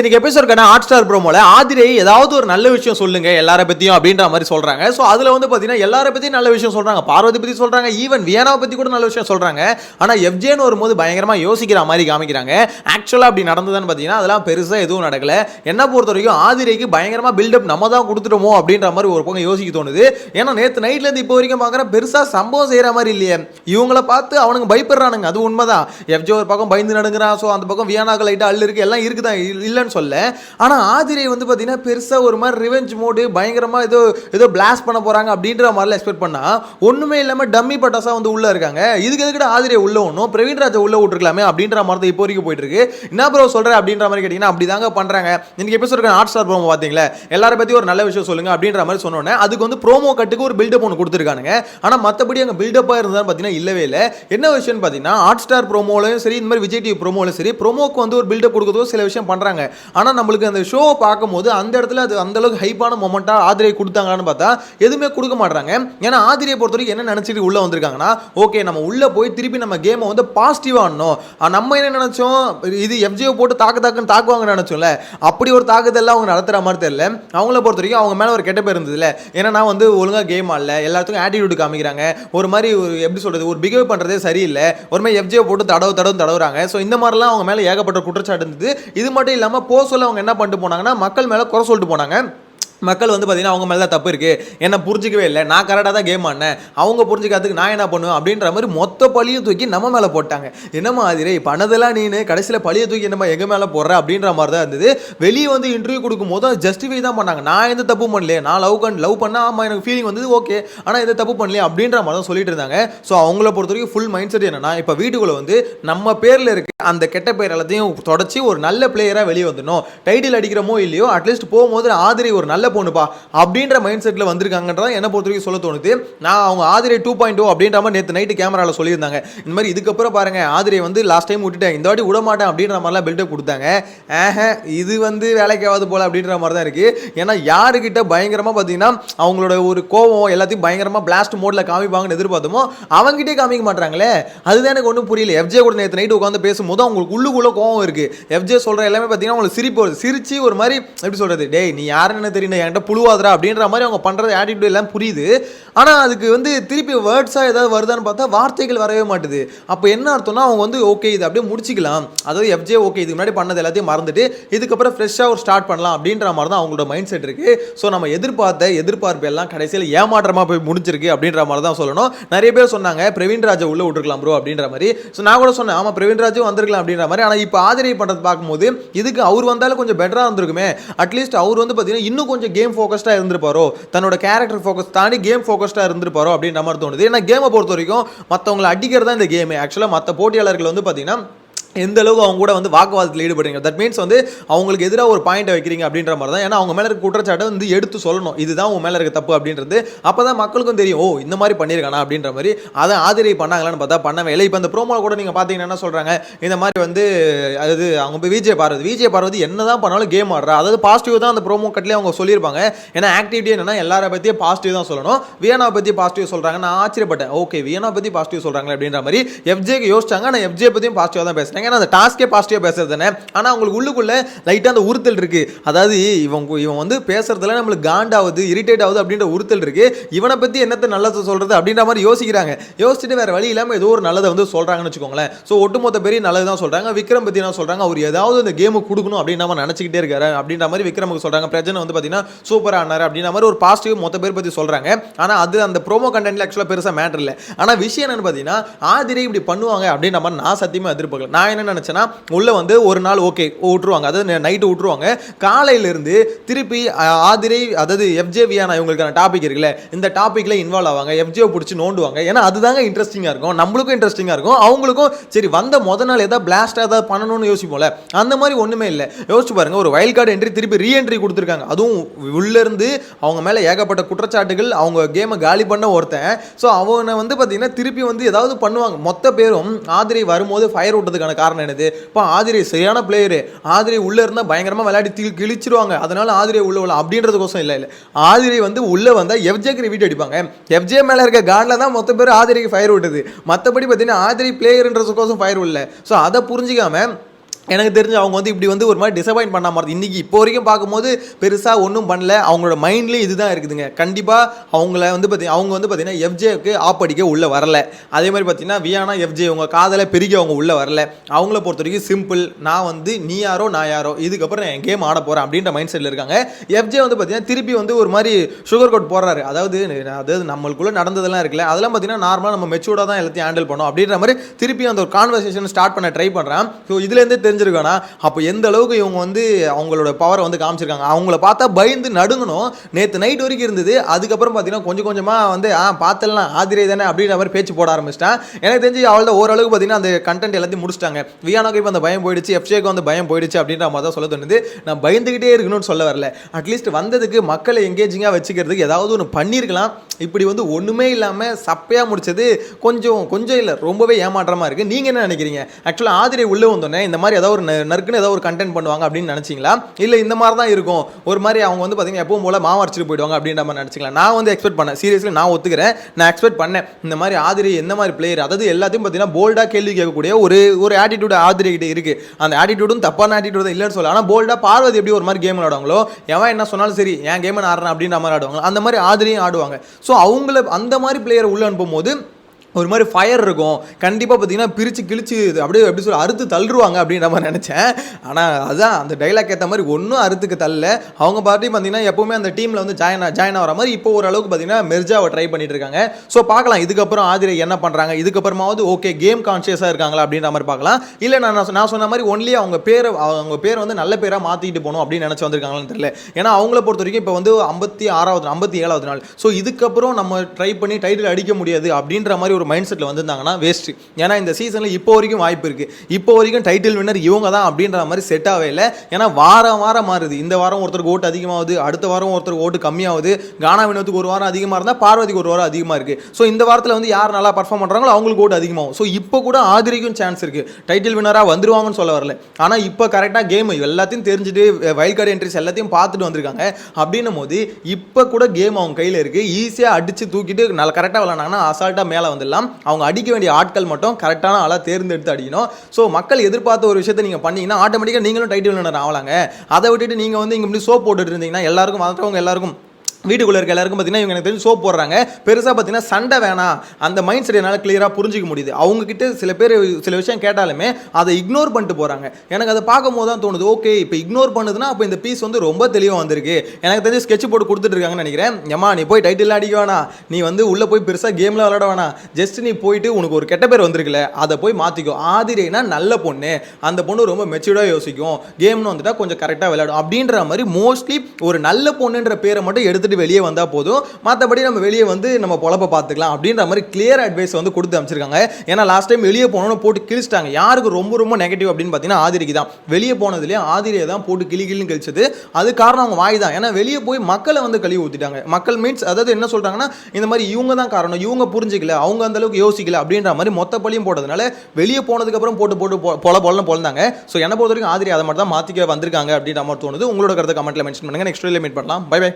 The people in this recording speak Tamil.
இன்னைக்கு எபிசோட்கான ஹாட் ஸ்டார் ப்ரோமோல ஆதிரை ஏதாவது ஒரு நல்ல விஷயம் சொல்லுங்க எல்லார பத்தியும் அப்படின்ற மாதிரி சொல்றாங்க. ஸோ அதுல வந்து பாத்தீங்கன்னா எல்லார பத்தியும் நல்ல விஷயம் சொல்றாங்க. பார்வதி பத்தி சொல்றாங்க. ஈவன் வியனாவை பத்தி கூட நல்ல விஷயம் சொல்றாங்க. ஆனா எஃப்ஜேன்னு வரும்போது பயங்கரமா யோசிக்கிற மாதிரி காமிக்கிறாங்க. ஆக்சுவலா அப்படி நடந்ததுன்னு பாத்தீங்கன்னா அதெல்லாம் பெருசா எதுவும் நடக்கல. என்ன பொறுத்த வரைக்கும் ஆதிரைக்கு பயங்கரமா பில்டப் நம்ம தான் கொடுத்துட்டோமோ அப்படின்ற மாதிரி ஒரு பக்கம் யோசிக்க தோணுது. ஏன்னா நேத்து நைட்ல இருந்து இப்போ வரைக்கும் பாக்குற பெருசா சம்பவம் செய்யற மாதிரி இல்லையே. இவங்கள பார்த்து அவனுங்க பயப்படுறானுங்க. அது உண்மைதான். எஃப்ஜே ஒரு பக்கம் பயந்து நடுங்கிறான். ஸோ அந்த பக்கம் வியானாக லைட்டா அள்ளு இருக்கு. எல்லாம் இருக்குதான். இல்லை இல்லைன்னு சொல்ல. ஆனா ஆதிரை வந்து பாத்தீங்கன்னா பெருசா ஒரு மாதிரி ரிவெஞ்ச் மோடு பயங்கரமா ஏதோ ஏதோ பிளாஸ்ட் பண்ண போறாங்க அப்படின்ற மாதிரிலாம் எக்ஸ்பெக்ட் பண்ணா ஒன்றுமே இல்லாமல் டம்மி பட்டாசாக வந்து உள்ள இருக்காங்க. இதுக்கு எதுக்கிட்ட ஆதிரை உள்ள ஒன்றும் பிரவீன் ராஜா உள்ளே விட்டுருக்கலாமே அப்படின்ற மாதிரி தான் இப்போ வரைக்கும் போயிட்டு இருக்கு. என்ன ப்ரோ சொல்கிறேன் அப்படின்ற மாதிரி கேட்டீங்கன்னா அப்படிதாங்க பண்றாங்க. இன்னைக்கு எபிசோட் ஹாட் ஸ்டார் ப்ரோமோ பார்த்தீங்களா எல்லாரை பற்றி ஒரு நல்ல விஷயம் சொல்லுங்க அப்படின்ற மாதிரி சொன்னோன்னே அதுக்கு வந்து ப்ரோமோ கட்டுக்கு ஒரு பில்டப் ஒன்று கொடுத்துருக்கானுங்க. ஆனால் மற்றபடி அங்கே பில்டப்பாக இருந்தாலும் பார்த்தீங்கன்னா இல்லவே இல்லை. என்ன விஷயம்னு பார்த்தீங்கன்னா ஹாட் ஸ்டார் ப்ரோமோலையும் சரி இந்த மாதிரி விஜய் டிவி ப்ரோமோலையும் சரி ப்ரோமோக்கு வந்து ஒரு பில்டப் கொடுக்கறதோ சில விஷயம் பண்ணுறாங்க ஆனால் நம்மளுக்கு அந்த ஷோ பார்க்கும்போது அந்த இடத்துல அது அந்த அளவுக்கு ஹைப்பான மொமெண்ட்டாக ஆதிரியை கொடுத்தாங்களான்னு பார்த்தா எதுவுமே கொடுக்க மாட்டாங்க ஏன்னா ஆதிரியை பொறுத்த வரைக்கும் என்ன நினச்சிட்டு உள்ளே வந்திருக்காங்கன்னா ஓகே நம்ம உள்ளே போய் திருப்பி நம்ம கேமை வந்து பாசிட்டிவாக ஆடணும். நம்ம என்ன நினச்சோம்? இது எஃப்ஜிஓ போட்டு தாக்கு தாக்குன்னு தாக்குவாங்கன்னு நினச்சோம்ல அப்படி ஒரு தாக்குதெல்லாம் அவங்க நடத்துற மாதிரி தெரியல. அவங்கள பொறுத்த வரைக்கும் அவங்க மேலே ஒரு கெட்ட பேர் இருந்ததுல. ஏன்னா நான் வந்து ஒழுங்காக கேம் ஆடல எல்லாத்துக்கும் ஆட்டிடியூட் காமிக்கிறாங்க. ஒரு மாதிரி ஒரு எப்படி சொல்கிறது ஒரு பிஹேவ் பண்ணுறதே சரியில்லை. ஒரு மாதிரி எஃப்ஜிஓ போட்டு தடவு தடவு தடவுறாங்க. ஸோ இந்த மாதிரிலாம் அவங்க மேலே ஏகப்பட்ட குற்றச்சாட்டு இருந்தது. இது மட்டும் இல்லாமல் போக சொல்ல அவங்க என்ன பண்ணிட்டு போனாங்கன்னா மக்கள் மேல குறை சொல்லிட்டு போனாங்க. மக்கள் வந்து பார்த்தீங்கன்னா அவங்க மேலே தான் தப்பு இருக்குது என்னை புரிஞ்சிக்கவே இல்லை. நான் கரெக்டாக தான் கேம் ஆடினேன். அவங்க புரிஞ்சிக்கிறதுக்கு நான் என்ன பண்ணுவேன் அப்படின்ற மாதிரி மொத்த பழியும் தூக்கி நம்ம மேலே போட்டாங்க. என்ன மாதிரி? பண்ணதெல்லாம் நீனு. கடைசியில் பழியை தூக்கி என்னமா எங்கள் மேலே போடுற? அப்படின்ற மாதிரி தான் இருந்தது. வெளியே வந்து இன்டர்வியூ கொடுக்கும் போது ஜஸ்டிஃபை தான் பண்ணாங்க. நான் எந்த தப்பு பண்ணலையே. நான் லவ் கண் லவ் பண்ணால் ஆமாம் எனக்கு ஃபீலிங் வந்தது ஓகே ஆனால் எந்த தப்பு பண்ணலையே அப்படின்ற மாதிரி தான் சொல்லிட்டு இருந்தாங்க. ஸோ அவங்கள பொறுத்த வரைக்கும் ஃபுல் மைண்ட் செட் என்னன்னா இப்போ வீட்டுக்குள்ள வந்து நம்ம பேரில் இருக்க அந்த கெட்ட பேர் எல்லாத்தையும் தொடச்சி ஒரு நல்ல பிளேயராக வெளியே வந்துடணும். டைட்டில் அடிக்கிறோமோ இல்லையோ அட்லீஸ்ட் போகும்போது ஆதிரை ஒரு நல்ல பொண்ணுப்பா அப்படின்ற மைண்ட் செட்டில் வந்திருக்காங்கன்றத என்னை பொறுத்த வரைக்கும் சொல்ல தோணுது. நான் அவங்க ஆதிரை டூ பாயிண்ட் டூ அப்படின்ற மாதிரி நேற்று நைட்டு கேமராவில் சொல்லியிருந்தாங்க. இந்த மாதிரி இதுக்கப்புறம் பாருங்க ஆதிரை வந்து லாஸ்ட் டைம் விட்டுட்டேன். இந்த வாட்டி விட மாட்டேன் அப்படின்ற மாதிரிலாம் பில்டப் கொடுத்தாங்க. ஆஹ இது வந்து வேலைக்காவது போல் போல அப்படின்ற மாதிரி தான் இருக்குது ஏன்னா யாருக்கிட்ட பயங்கரமாக பார்த்தீங்கன்னா அவங்களோட ஒரு கோவம் எல்லாத்தையும் பயங்கரமாக பிளாஸ்ட் மோடில் காமிப்பாங்கன்னு எதிர்பார்த்தோமோ அவங்ககிட்டே காமிக்க மாட்டாங்களே. அதுதான் எனக்கு ஒன்றும் புரியல. எஃப்ஜே கூட நேற்று நைட்டு உட்காந்து பேசும்போது அவங்களுக்கு உள்ளுக்குள்ளே கோவம் இருக்குது எஃப்ஜே சொல்கிற எல்லாமே பார்த்தீங்கன்னா அவங்களுக்கு சிரிப்பு வருது. சிரிச்சு ஒரு மாதிரி எப்படி சொல்கிறது டேய் நீ யாருன்னு தெரியல என்கிட்ட புழுவாதரா அப்படின்ற மாதிரி அவங்க பண்ணுறது ஆட்டிடியூட் எல்லாம் புரியுது. ஆனால் அதுக்கு வந்து திருப்பி வேர்ட்ஸாக ஏதாவது வருதான்னு பார்த்தா வார்த்தைகள் வரவே மாட்டுது. அப்போ என்ன அர்த்தம்னா அவங்க வந்து ஓகே இது அப்படியே முடிச்சிக்கலாம். அதாவது எஃப்ஜே ஓகே இதுக்கு முன்னாடி பண்ணது எல்லாத்தையும் மறந்துட்டு இதுக்கப்புறம் ஃப்ரெஷ்ஷாக ஒரு ஸ்டார்ட் பண்ணலாம் அப்படின்ற மாதிரி தான் அவங்களோட மைண்ட் செட் இருக்குது ஸோ நம்ம எதிர்பார்த்த எதிர்பார்ப்பு எல்லாம் கடைசியில் ஏமாற்றமாக போய் முடிஞ்சிருக்கு அப்படின்ற மாதிரி தான் சொல்லணும். நிறைய பேர் சொன்னாங்க பிரவீன் ராஜா உள்ளே விட்டுருக்கலாம் ப்ரோ அப்படின்ற மாதிரி. ஸோ நான் கூட சொன்னேன் ஆமாம் பிரவீன் ராஜும் வந்திருக்கலாம் அப்படின்ற மாதிரி. ஆனால் இப்போ ஆதரவு பண்ணுறது பார்க்கும்போது இதுக்கு அவர் வந்தாலும் கொஞ்சம் பெட்டராக இருந்திருக்குமே. அட்லீஸ்ட் அவர் வந்து பார்த்தீங்கன்னா இன்னும் கொஞ்சம் கேம் ஃபோக்கஸ்டாக இருந்திருப்பாரோ? தன்னோட கேரக்டர் ஃபோக்கஸ் தாண்டி கேம் ஃபோக்கஸ்டாக இருந்திருப்பாரோ அப்படின்ற மாதிரி தோணுது. ஏன்னா கேமை பொறுத்த வரைக்கும் மற்றவங்களை அடிக்கிறது தான் இந்த கேம் ஆக்சுவலாக மற்ற போட்டியாளர்கள் வந்து பார்த்தீங்கன்னா எந்த அளவுக்கு அவங்க கூட வந்து வாக்குவாதத்தில் ஈடுபடுறீங்க? தட் மீன்ஸ் வந்து அவங்களுக்கு எதிராக ஒரு பாயிண்ட் வைக்கிறீங்க அப்படின்ற மாதிரி தான் ஏன்னா அவங்க மேலே இருக்க குற்றச்சாட்டை வந்து எடுத்து சொல்லணும். இதுதான் உங்க மேலே இருக்க தப்பு அப்படின்றது. அப்போ தான் மக்களுக்கும் தெரியும். ஓ இந்த மாதிரி பண்ணியிருக்கானா அப்படின்ற மாதிரி. அதை ஆதரவு பண்ணாங்களான்னு பார்த்தா பண்ணவே இல்லை. இப்போ இந்த ப்ரோமோ கூட நீங்கள் பார்த்தீங்கன்னா என்ன சொல்கிறாங்க இந்த மாதிரி வந்து அதாவது அவங்க போய் விஜய் பார்வதி விஜய் பார்வதி என்ன தான் பண்ணாலும் கேம் ஆடுறா. அதாவது பாசிட்டிவ் தான் அந்த ப்ரோமோ கட்லேயே அவங்க சொல்லியிருப்பாங்க. ஏன்னா ஆக்டிவிட்டி என்னன்னா எல்லாரை பற்றியும் பாசிட்டிவ் தான் சொல்லணும். வியனா பற்றி பாசிட்டிவ் சொல்கிறாங்க நான் ஆச்சரியப்பட்டேன். ஓகே வியனா பற்றி பாசிட்டிவ் சொல்கிறாங்க அப்படின்ற மாதிரி. எஃப்ஜேக்கு யோசிச்சாங்க. ஆனால் எஃப்ஜே பற்றியும் பாசிட்டிவாக தான் பேசுகிறேன் ஏன்னா அந்த டாஸ்கே பாசிட்டிவாக பேசுறது தானே? ஆனால் அவங்களுக்கு உள்ளுக்குள்ளே லைட்டாக அந்த உறுத்தல் இருக்கு. அதாவது இவன் இவன் வந்து பேசுறதுல நம்மளுக்கு காண்டாவது இரிட்டேட் ஆகுது அப்படின்ற உறுத்தல் இருக்கு. இவனை பற்றி என்னத்தை நல்லது சொல்கிறது அப்படின்ற மாதிரி யோசிக்கிறாங்க. யோசிச்சுட்டு வேறு வழி இல்லாமல் ஏதோ ஒரு நல்லதை வந்து சொல்கிறாங்கன்னு வச்சுக்கோங்களேன். ஸோ ஒட்டுமொத்த பெரிய நல்லது தான் சொல்கிறாங்க விக்ரம் பற்றி என்ன சொல்கிறாங்க அவர் ஏதாவது இந்த கேமு கொடுக்கணும் அப்படின்னு நம்ம நினச்சிக்கிட்டே இருக்காரு அப்படின்ற மாதிரி விக்ரமுக்கு சொல்கிறாங்க பிரஜனை வந்து பார்த்தீங்கன்னா சூப்பராக ஆனார் அப்படின்ற மாதிரி ஒரு பாசிட்டிவ் மொத்த பேர் பற்றி சொல்கிறாங்க ஆனால் அது அந்த ப்ரோமோ கண்டென்ட்ல ஆக்சுவலாக பெருசாக மேட்டர் இல்லை. ஆனால் விஷயம் என்னன்னு பார்த்தீங்கன்னா ஆதிரை இப்படி பண்ணுவாங்க அப்படின்ற மாதிரி நான் சத்தியமாக எதிர்பார்க்கல. நான் என்ன நினச்சேன்னா உள்ளே வந்து ஒரு நாள் ஓகே விட்டுருவாங்க அதாவது நைட்டு விட்டுருவாங்க காலையிலேருந்து திருப்பி ஆதிரை அதாவது எஃப்ஜே வியானா இவங்களுக்கான டாபிக் இருக்குல்ல இந்த டாப்பிக்கில் இன்வால்வ் ஆவாங்க. எஃப்ஜே பிடிச்சி நோண்டுவாங்க. ஏன்னா அதுதாங்க இன்ட்ரெஸ்டிங்காக இருக்கும். நம்மளுக்கும் இன்ட்ரெஸ்டிங்காக இருக்கும். அவங்களுக்கும் சரி வந்த முத நாள் ஏதாவது பிளாஸ்ட் ஏதாவது பண்ணணும்னு யோசிப்போம்ல அந்த மாதிரி ஒன்றுமே இல்லை. யோசிச்சு பாருங்க ஒரு வயல் கார்டு என்ட்ரி திருப்பி ரீஎன்ட்ரி கொடுத்துருக்காங்க. அதுவும் உள்ளேருந்து அவங்க மேலே ஏகப்பட்ட குற்றச்சாட்டுகள் அவங்க கேமை காலி பண்ண ஒருத்தன். ஸோ அவனை வந்து பார்த்தீங்கன்னா திருப்பி வந்து ஏதாவது பண்ணுவாங்க. மொத்த பேரும் ஆதிரை வரும்போது ஃபயர் விட்டதுக்கான காரணம் என்னது? இப்போ ஆதிரை சரியான பிளேயரு ஆதிரை உள்ளே இருந்தால் பயங்கரமாக விளையாடி தீ கிழிச்சிருவாங்க. அதனால ஆதிரை உள்ள உள்ள அப்படின்றதுக்கோசம் இல்லை இல்லை. ஆதிரை வந்து உள்ளே வந்தால் எஃப்ஜேக்கு ரிவீட் அடிப்பாங்க. எஃப்ஜே மேலே இருக்க கார்டில் தான் மொத்த பேர் ஆதிரைக்கு ஃபயர் விட்டது. மற்றபடி பார்த்தீங்கன்னா ஆதிரை பிளேயர்ன்றதுக்கோசம் ஃபயர் இல்லை. ஸோ அதை புரிஞ்சிக்காமல் எனக்கு தெரிஞ்சு அவங்க வந்து இப்படி வந்து ஒரு மாதிரி டிசப்பாயிண்ட் பண்ண மாதிரி இன்றைக்கி இப்போ வரைக்கும் பார்க்கும்போது பெருசாக ஒன்றும் பண்ணல. அவங்களோட மைண்ட்லேயும் இதுதான் இருக்குதுங்க. கண்டிப்பாக அவங்கள வந்து பார்த்திங்க அவங்க வந்து பார்த்திங்கன்னா எஃப்ஜேக்கு ஆப்படிக்க உள்ளே வரல. அதே மாதிரி பார்த்திங்கன்னா வியானா எஃப்ஜே உங்கள் காதலை பெருகி அவங்க உள்ளே வரல. அவங்கள பொறுத்த வரைக்கும் சிம்பிள் நான் வந்து நீ யாரோ நான் யாரோ. இதுக்கப்புறம் நான் என் கேம் ஆட போகிறேன் அப்படின்ற மைண்ட் செட்டில் இருக்காங்க. எஃப்ஜே வந்து பார்த்திங்கன்னா திருப்பி வந்து ஒரு மாதிரி சுகர் கோட் போடுறாரு. அதாவது அதாவது நம்மளுக்குள்ளே நடந்ததெல்லாம் இருக்குல்ல அதெல்லாம் பார்த்தீங்கன்னா நார்மலாக நம்ம மெச்சூர்டாக தான் எல்லாத்தையும் ஹேண்டில் பண்ணோம் அப்படின்ற மாதிரி திருப்பி அந்த ஒரு கான்வர்சேஷன் ஸ்டார்ட் பண்ண ட்ரை பண்ணுறேன் ஸோ இதுலேருந்தே தெரிஞ்சிருக்கானா? அப்போ எந்த அளவுக்கு இவங்க வந்து அவங்களோட பவரை வந்து காமிச்சிருக்காங்க? அவங்கள பார்த்தா பயந்து நடுங்கணும். நேற்று நைட் வரைக்கும் இருந்தது. அதுக்கப்புறம் பார்த்தீங்கன்னா கொஞ்சம் கொஞ்சமாக வந்து ஆ பார்த்தலாம் ஆதிரை தானே? அப்படின்ற மாதிரி பேச்சு போட ஆரம்பிச்சிட்டேன். எனக்கு தெரிஞ்சு அவள் தான் ஓரளவுக்கு பார்த்தீங்கன்னா அந்த கண்டென்ட் எல்லாத்தையும் முடிச்சிட்டாங்க. வியானாக்கு இப்போ அந்த பயம் போயிடுச்சு எஃப்ஷேக்கு வந்து பயம் போயிடுச்சு அப்படின்ற மாதிரி தான் சொல்ல தோணுது. நான் பயந்துக்கிட்டே இருக்கணும்னு சொல்ல வரல. அட்லீஸ்ட் வந்ததுக்கு மக்களை எங்கேஜிங்காக வச்சுக்கிறதுக்கு ஏதாவது ஒன்று பண்ணியிருக்கலாம் இப்படி வந்து ஒன்றுமே இல்லாமல் சப்பையாக முடிச்சது கொஞ்சம் கொஞ்சம் இல்லை ரொம்பவே ஏமாற்றமாக இருக்குது நீங்கள் என்ன நினைக்கிறீங்க? ஆக்சுவலாக ஆதிரை உள்ளே வந்தோடனே இந்த மாதிரி ஏதோ ஒரு ந- நறுக்குன்னு ஏதோ ஒரு கண்டென்ட் பண்ணுவாங்க அப்படின்னு நினச்சிங்களா? இல்லை இந்த மாதிரி தான் இருக்கும். ஒரு மாதிரி அவங்க வந்து பார்த்தீங்கன்னா எப்பவும் போல மாவு அரைச்சிட்டு போயிடுவாங்க அப்படின்ற மாதிரி நினச்சிங்களா? நான் வந்து எக்ஸ்பெக்ட் பண்ணேன். சீரியஸ்லி நான் ஒத்துக்கிறேன். நான் எக்ஸ்பெக்ட் பண்ணேன். இந்த மாதிரி ஆதிரி எந்த மாதிரி பிளேயர் அதாவது எல்லாத்தையும் பார்த்தீங்கன்னா போல்டாக கேள்வி கேட்கக்கூடிய ஒரு ஒரு ஆட்டிடியூட் ஆதிரி கிட்டே இருக்குது அந்த ஆட்டிடியூடும் தப்பான ஆட்டிடியூட் தான் இல்லைன்னு சொல்ல ஆனால் போல்டாக பார்வதி எப்படி ஒரு மாதிரி கேம் விளாடுவாங்களோ எவன் என்ன சொன்னாலும் சரி என் கேம் நான் ஆடுறேன் அப்படின்ற மாதிரி ஆடுவாங்க. அந்த மாதிரி ஆதிரியும் ஆடுவாங்க. ஸோ அவங்கள அந்த மாதிரி பிளேயர் உள்ள அனுப்பும்போது ஒரு மாதிரி ஃபயர் இருக்கும். கண்டிப்பாக பார்த்தீங்கன்னா பிரித்து கிழிச்சு இது அப்படியே எப்படி சொல்லி அறுத்து தள்ளுருவாங்க அப்படின்ற மாதிரி நினச்சேன். ஆனால் அதுதான் அந்த டைலாக் ஏற்ற மாதிரி ஒன்றும் அறுத்துக்கு தள்ளல. அவங்க பார்ட்டியும் பார்த்தீங்கன்னா எப்போவுமே அந்த டீமில் வந்து ஜாயின் ஜாயின் ஆகிற மாதிரி இப்போ ஓரளவுக்கு பார்த்தீங்கன்னா மெர்ஜாவை ட்ரை பண்ணிட்டு இருக்காங்க. ஸோ பார்க்கலாம். இதுக்கப்புறம் ஆதிரை என்ன பண்ணுறாங்க இதுக்கப்புறமாவது ஓகே கேம் கான்ஷியஸாக இருக்காங்களா அப்படின்ற மாதிரி பார்க்கலாம். இல்லை நான் நான் நான் சொன்ன மாதிரி ஒன்லி அவங்க பேரை அவங்க பேரை வந்து நல்ல பேராக மாற்றிட்டு போகணும் அப்படின்னு நினச்சி வந்திருக்காங்களான்னு தெரியல. ஏன்னா அவங்கள பொறுத்த வரைக்கும் இப்போ வந்து ஐம்பத்தி ஆறாவது ஐம்பத்தி ஏழாவது நாள். ஸோ இதுக்கப்புறம் நம்ம ட்ரை பண்ணி டைட்டில் அடிக்க முடியாது அப்படின்ற மாதிரி ஒரு மைண்ட் செட்டில் வந்திருந்தாங்கன்னா வேஸ்ட் ஏன்னா இந்த சீசனில் இப்போ வரைக்கும் வாய்ப்பு இருக்குது இப்போ வரைக்கும் டைட்டில் வின்னர் இவங்க தான் அப்படின்ற மாதிரி செட் ஆகவே இல்லை. ஏன்னா வாரம் வாரம் மாறுது. இந்த வாரம் ஒருத்தருக்கு ஓட்டு அதிகமாகுது அடுத்த வாரம் ஒருத்தருக்கு ஓட்டு கம்மியாகுது. கானா வினோத்துக்கு ஒரு வாரம் அதிகமாக இருந்தால் பார்வதிக்கு ஒரு வாரம் அதிகமாக இருக்குது ஸோ இந்த வாரத்தில் வந்து யார் நல்லா பர்ஃபார்ம் பண்ணுறாங்களோ அவங்களுக்கு ஓட்டு அதிகமாகும். ஸோ இப்போ கூட ஆதிரிக்கும் சான்ஸ் இருக்குது டைட்டில் வினராக வந்துருவாங்கன்னு சொல்ல வரல. ஆனால் இப்போ கரெக்டாக கேம் எல்லாத்தையும் தெரிஞ்சுட்டு வைல்ட் கார்டு என்ட்ரிஸ் எல்லாத்தையும் பார்த்துட்டு வந்திருக்காங்க. அப்படின்னும் போது இப்போ கூட கேம் அவங்க கையில் இருக்குது ஈஸியாக அடித்து தூக்கிட்டு நல்லா கரெக்டாக விளாண்டாங்கன்னா அசால்ட்டாக மேலே வந்துடலாம். அவங்க அடிக்க வேண்டிய ஆட்கள் மட்டும் கரெக்டான ஆளாக தேர்ந்தெடுத்து அடிக்கணும். ஸோ மக்கள் எதிர்பார்த்த ஒரு விஷயத்தை நீங்கள் பண்ணீங்கன்னா ஆட்டோமேட்டிக்காக நீங்களும் டைட்டில் வினர் ஆகலாங்க அதை விட்டுட்டு நீங்கள் வந்து இங்கே இப்படி சோப் போட்டுட்டு இருந்தீங்கன்னா எல்லாருக்கும் மற்றவங்க எல்லாருக்கும் வீட்டுக்குள்ளே இருக்க எல்லாருக்கும் பார்த்தீங்கன்னா இவங்க எனக்கு தெரிஞ்சு சோப் போடுறாங்க. பெருசாக பார்த்தீங்கன்னா சண்டை வேணாம். அந்த மைண்ட் செட் என்னால் கிளியராக புரிஞ்சிக்க முடியுது. அவங்கக்கிட்ட சில பேர் சில விஷயம் கேட்டாலுமே அதை இக்னோர் பண்ணிட்டு போகிறாங்க எனக்கு அதை பார்க்கும் போது தான் தோணுது ஓகே இப்போ இக்னோர் பண்ணுதுன்னா அப்போ இந்த பீஸ் வந்து ரொம்ப தெளிவாக வந்திருக்கு. எனக்கு தெரிஞ்சு ஸ்கெட்ச் போட்டு கொடுத்துட்டு இருக்காங்கன்னு நினைக்கிறேன். ஏமா நீ போய் டைட்டில் அடிக்க வேணாம். நீ வந்து உள்ளே போய் பெருசாக கேமில் விளாட வேணாம். ஜஸ்ட் நீ போயிட்டு உனக்கு ஒரு கெட்ட பேர் வந்திருக்குல்ல அதை போய் மாற்றிக்கும் ஆதிரைனா நல்ல பொண்ணு. அந்த பொண்ணு ரொம்ப மெச்சூர்டாக யோசிக்கும். கேம்னு வந்துட்டால் கொஞ்சம் கரெக்டாக விளையாடும். அப்படின்ற மாதிரி மோஸ்ட்லி ஒரு நல்ல பொண்ணுன்ற பேரை மட்டும் எடுத்துகிட்டு வெளியே வந்தால் போதும். மற்றபடி நம்ம வெளியே வந்து நம்ம பொழப்ப பார்த்துக்கலாம் அப்படின்ற மாதிரி கிளியர் அட்வைஸ் வந்து கொடுத்து அமைச்சிருக்காங்க ஏன்னா லாஸ்ட் டைம் வெளியே போனோன்னு போட்டு கிழிச்சிட்டாங்க. யாருக்கு ரொம்ப ரொம்ப நெகட்டிவ் அப்படின்னு பார்த்தீங்கன்னா ஆதிரிக்கு தான். வெளியே போனதுலேயே ஆதிரியை தான் போட்டு கிளி கிளின்னு கழிச்சது. அது காரணம் அவங்க வாய் தான். ஏன்னா வெளியே போய் மக்களை வந்து கழுவி ஊற்றிட்டாங்க மக்கள் மீன்ஸ் அதாவது என்ன சொல்கிறாங்கன்னா இந்த மாதிரி இவங்க தான் காரணம். இவங்க புரிஞ்சிக்கல. அவங்க அந்த அளவுக்கு யோசிக்கல அப்படின்ற மாதிரி மொத்த பழியும் போட்டதுனால வெளியே போனதுக்கப்புறம் போட்டு போட்டு பொல பொலன்னு பொழந்தாங்க ஸோ என்னை பொறுத்த வரைக்கும் ஆதிரி அதை மட்டும் தான் மாற்றிக்க வந்திருக்காங்க அப்படின்ற மாதிரி தோணுது. உங்களோட கருத்தை கமெண்ட்டில் மென்ஷன் பண்ணுங்கள் நெக்ஸ்ட் மீட் பண்ணலாம். Bye bye